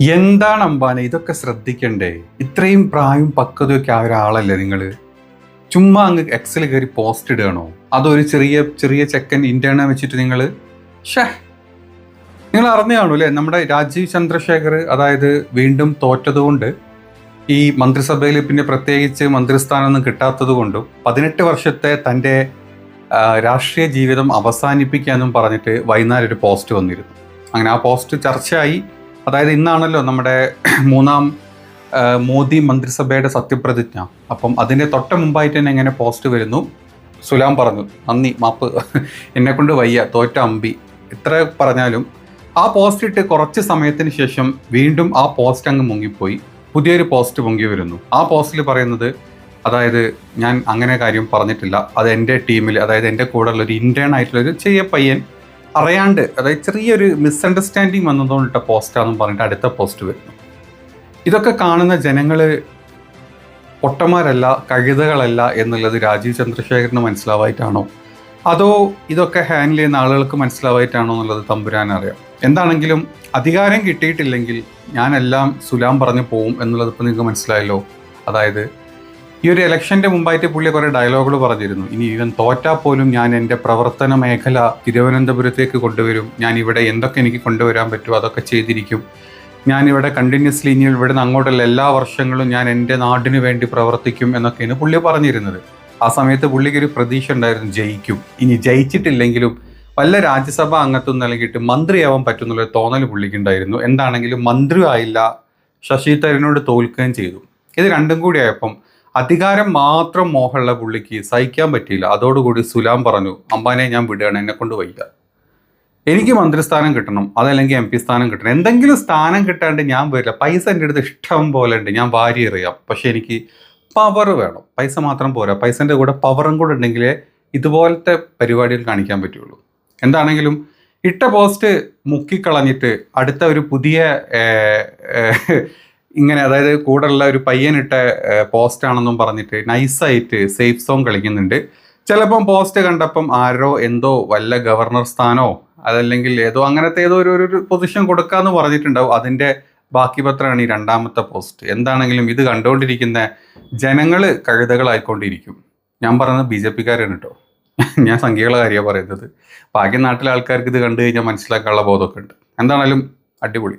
എന്താണ് അമ്പാന? ഇതൊക്കെ ശ്രദ്ധിക്കണ്ടേ? ഇത്രയും പ്രായം പക്വതയൊക്കെ ആ ഒരാളല്ലേ നിങ്ങൾ ചുമ്മാ അങ്ങ് എക്സൽ കയറി പോസ്റ്റ് ഇടുകയാണോ? അതൊരു ചെറിയ ചെറിയ ചെക്കൻ ഇന്റേണ വെച്ചിട്ട് നിങ്ങൾ ഷേ നിങ്ങൾ അറിഞ്ഞു കാണൂ അല്ലേ? നമ്മുടെ രാജീവ് ചന്ദ്രശേഖർ അതായത് വീണ്ടും തോറ്റതുകൊണ്ട് ഈ മന്ത്രിസഭയിൽ പിന്നെ പ്രത്യേകിച്ച് മന്ത്രിസ്ഥാനമൊന്നും കിട്ടാത്തത് കൊണ്ടും പതിനെട്ട് വർഷത്തെ തന്റെ രാഷ്ട്രീയ ജീവിതം അവസാനിപ്പിക്കാനും പറഞ്ഞിട്ട് വൈകുന്നേരം ഒരു പോസ്റ്റ് വന്നിരുന്നു. അങ്ങനെ ആ പോസ്റ്റ് ചർച്ചയായി. അതായത് ഇന്നാണല്ലോ നമ്മുടെ മൂന്നാം മോദി മന്ത്രിസഭയുടെ സത്യപ്രതിജ്ഞ. അപ്പം അതിന്റെ തൊട്ട മുമ്പായിട്ട് തന്നെ എങ്ങനെ പോസ്റ്റ് വരുന്നു. സുലാം പറഞ്ഞു നന്ദി മാപ്പ്. എന്നെ കൊണ്ട് വയ്യ തോറ്റ അമ്പി. ഇത്ര പറഞ്ഞാലും ആ പോസ്റ്റ് ഇട്ട് കുറച്ച് സമയത്തിന് ശേഷം വീണ്ടും ആ പോസ്റ്റ് അങ്ങ് മുങ്ങിപ്പോയി. പുതിയൊരു പോസ്റ്റ് പൊങ്ങി വരുന്നു. ആ പോസ്റ്റിൽ പറയുന്നത് അതായത് ഞാൻ അങ്ങനെ കാര്യം പറഞ്ഞിട്ടില്ല. അത് എന്റെ ടീമിൽ അതായത് എന്റെ കൂടെയുള്ള ഒരു ഇന്റേൺ ആയിട്ടുള്ള ഒരു ചെറിയ പയ്യൻ അറിയാണ്ട് അതായത് ചെറിയൊരു മിസ്അണ്ടർസ്റ്റാൻഡിങ് വന്നതുകൊണ്ടിട്ട പോസ്റ്റാണെന്ന് പറഞ്ഞിട്ട് അടുത്ത പോസ്റ്റ് വരുന്നു. ഇതൊക്കെ കാണുന്ന ജനങ്ങൾ പൊട്ടന്മാരല്ല കഴുതകളല്ല എന്നുള്ളത് രാജീവ് ചന്ദ്രശേഖരന് മനസ്സിലാവായിട്ടാണോ? അതോ ഇതൊക്കെ ഹാൻഡിൽ ചെയ്യുന്ന ആളുകൾക്ക് മനസ്സിലാവായിട്ടാണോ എന്നുള്ളത് തമ്പുരാൻ അറിയാം. എന്താണെങ്കിലും അധികാരം കിട്ടിയിട്ടില്ലെങ്കിൽ ഞാനെല്ലാം സുലാം പറഞ്ഞു പോവും എന്നുള്ളത് ഇപ്പം നിങ്ങൾക്ക് മനസ്സിലായല്ലോ. അതായത് ഈ ഒരു ഇലക്ഷന്റെ മുമ്പായിട്ട് പുള്ളി കുറേ ഡയലോഗുകൾ പറഞ്ഞിരുന്നു. ഇനി ഇവൻ തോറ്റാൽ പോലും ഞാൻ എന്റെ പ്രവർത്തന മേഖല തിരുവനന്തപുരത്തേക്ക് കൊണ്ടുവരും. ഞാൻ ഇവിടെ എന്തൊക്കെ എനിക്ക് കൊണ്ടുവരാൻ പറ്റുമോ അതൊക്കെ ചെയ്തിരിക്കും. ഞാനിവിടെ കണ്ടിന്യൂസ്ലി ഇനി ഇവിടെ നിന്ന് അങ്ങോട്ടുള്ള എല്ലാ വർഷങ്ങളും ഞാൻ എന്റെ നാടിന് വേണ്ടി പ്രവർത്തിക്കും എന്നൊക്കെയാണ് പുള്ളി പറഞ്ഞിരുന്നത്. ആ സമയത്ത് പുള്ളിക്ക് ഒരു പ്രതീക്ഷ ഉണ്ടായിരുന്നു ജയിക്കും. ഇനി ജയിച്ചിട്ടില്ലെങ്കിലും വല്ല രാജ്യസഭാ അംഗത്വം നൽകിയിട്ട് മന്ത്രിയാവാൻ പറ്റുന്നുള്ളൊരു തോന്നൽ പുള്ളിക്കുണ്ടായിരുന്നു എന്താണെങ്കിലും മന്ത്രി ആയില്ല ശശി തരൂരിനോട് തോൽക്കുകയും ചെയ്തു. ഇത് രണ്ടും കൂടി ആയപ്പം അധികാരം മാത്രം മോഹമുള്ള പുള്ളിക്ക് സഹിക്കാൻ പറ്റിയില്ല. അതോടുകൂടി സുലാം പറഞ്ഞു അമ്പാനെ ഞാൻ വിടുകയാണ് എന്നെ കൊണ്ട് വയ്യ. എനിക്ക് മന്ത്രിസ്ഥാനം കിട്ടണം അതല്ലെങ്കിൽ എം പി സ്ഥാനം കിട്ടണം. എന്തെങ്കിലും സ്ഥാനം കിട്ടാണ്ട് ഞാൻ വരില്ല. പൈസ എന്റെ അടുത്ത് ഇഷ്ടം പോലെ ഉണ്ട്. ഞാൻ വാരി എറിയാം പക്ഷെ എനിക്ക് പവർ വേണം. പൈസ മാത്രം പോരാ. പൈസന്റെ കൂടെ പവറും കൂടെ ഉണ്ടെങ്കിലേ ഇതുപോലത്തെ പരിപാടികൾ കാണിക്കാൻ പറ്റുള്ളൂ. എന്താണെങ്കിലും ഇട്ട പോസ്റ്റ് മുക്കിക്കളഞ്ഞിട്ട് അടുത്ത ഒരു പുതിയ ഇങ്ങനെ അതായത് കൂടെയുള്ള ഒരു പയ്യനിട്ട പോസ്റ്റ് ആണെന്നും പറഞ്ഞിട്ട് നൈസായിട്ട് സേഫ് സോങ് കളിക്കുന്നുണ്ട്. ചിലപ്പം പോസ്റ്റ് കണ്ടപ്പം ആരോ എന്തോ വല്ല ഗവർണർ സ്ഥാനോ അതല്ലെങ്കിൽ ഏതോ അങ്ങനത്തെ ഏതോ ഒരു ഒരു പൊസിഷൻ കൊടുക്കാന്ന് പറഞ്ഞിട്ടുണ്ടാവും. അതിന്റെ ബാക്കി പത്രമാണ് ഈ രണ്ടാമത്തെ പോസ്റ്റ്. എന്താണെങ്കിലും ഇത് കണ്ടുകൊണ്ടിരിക്കുന്ന ജനങ്ങൾ കഴുതകളായിക്കൊണ്ടിരിക്കും. ഞാൻ പറയുന്നത് ബി ജെ പിക്കാരാണ് കേട്ടോ ഞാൻ സംഖ്യകളെ കാര്യമാണ് പറയുന്നത്. ബാക്കി നാട്ടിലെ ആൾക്കാർക്ക് ഇത് കണ്ടു കഴിഞ്ഞാൽ മനസ്സിലാക്കാനുള്ള ബോധമൊക്കെ ഉണ്ട്. എന്താണേലും അടിപൊളി.